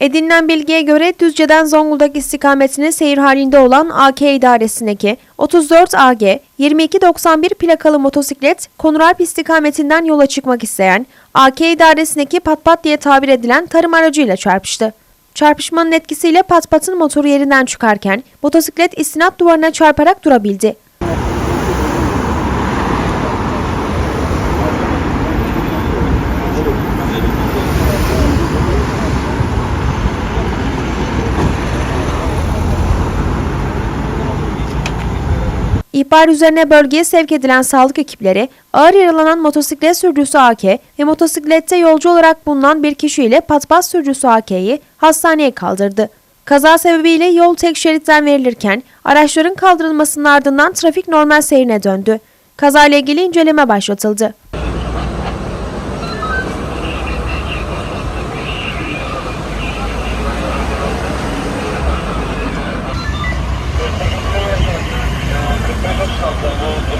Edinilen bilgiye göre Düzce'den Zonguldak istikametine seyir halinde olan AK idaresindeki 34 AG 2291 plakalı motosiklet Konuralp istikametinden yola çıkmak isteyen AK idaresindeki patpat diye tabir edilen tarım aracıyla çarpıştı. Çarpışmanın etkisiyle patpatın motoru yerinden çıkarken motosiklet istinat duvarına çarparak durabildi. İhbar üzerine bölgeye sevk edilen sağlık ekipleri ağır yaralanan motosiklet sürücüsü AK ve motosiklette yolcu olarak bulunan bir kişiyle patpas sürücüsü AK'yi hastaneye kaldırdı. Kaza sebebiyle yol tek şeritten verilirken araçların kaldırılmasının ardından trafik normal seyrine döndü. Kazayla ilgili inceleme başlatıldı. Nossa, tá